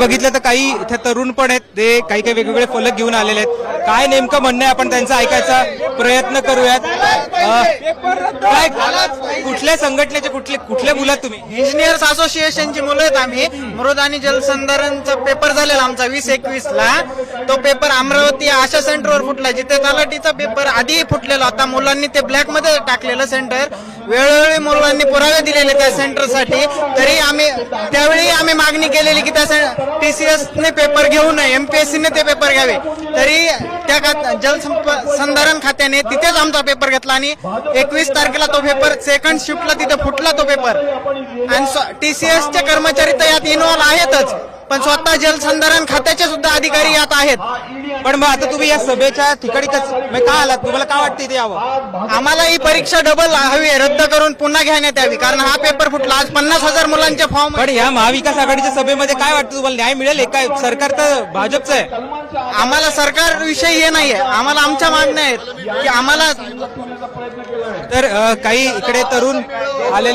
बघितलं तर काही इथे तरुण पण आहेत. ते काही काही वेगवेगळे फलक घेऊन आलेले आहेत. काय नेमकं म्हणणं आहे आपण त्यांचा ऐकायचा प्रयत्न करूयात. काय कुठल्या संघटनेचे कुठले कुठले मुलात तुम्ही? इंजिनियर्स असोसिएशनची मुलं आहेत आम्ही. मृद आणि जलसंधारणचा पेपर झालेला आमचा वीस एकवीस ला. तो पेपर अमरावती आशा सेंटरवर फुटला. जिथे तलाठीचा पेपर आधी फुटलेला होता. मुलांनी ते ब्लॅकमध्ये टाकलेलं सेंटर वेळोवेळी मुलांनी पुरावे दिलेले त्या सेंटरसाठी तरी आम्ही त्यावेळी आम्ही मागणी केलेली की त्या टीसीएस ने पेपर घेऊ नये. एमपीएससी ने ते पेपर घ्यावे. तरी त्या खात- जलसंधारण खात्याने तिथेच आमचा पेपर घेतला आणि एकवीस तारखेला तो पेपर सेकंड शिफ्टला तिथे फुटला तो पेपर आणि सी चे कर्मचारी तर यात इन्व्हॉल्व आहेतच. पण स्वतः जलसंधारण खात्याचे सुद्धा अधिकारी यात आहेत. पण मग आता तुम्ही या सभेच्या ठिकाणी का आलात? तुम्हाला काय वाटतं इथे यावं? आम्हाला ही परीक्षा डबल हवी आहे रद्द करून पुन्हा घेण्यात यावी. कारण हा पेपर फुटला. आज पन्नास हजार मुलांचे फॉर्म पण या महाविकास आघाडीच्या सभेमध्ये काय वाटतं तुम्हाला? न्याय मिळेल काय? सरकार तर भाजपचं आहे. आम्हाला सरकार विषयी हे नाहीये. आम्हाला आमच्या मागण्या आहेत की आम्हाला तर काही इकडे तरुण आलेले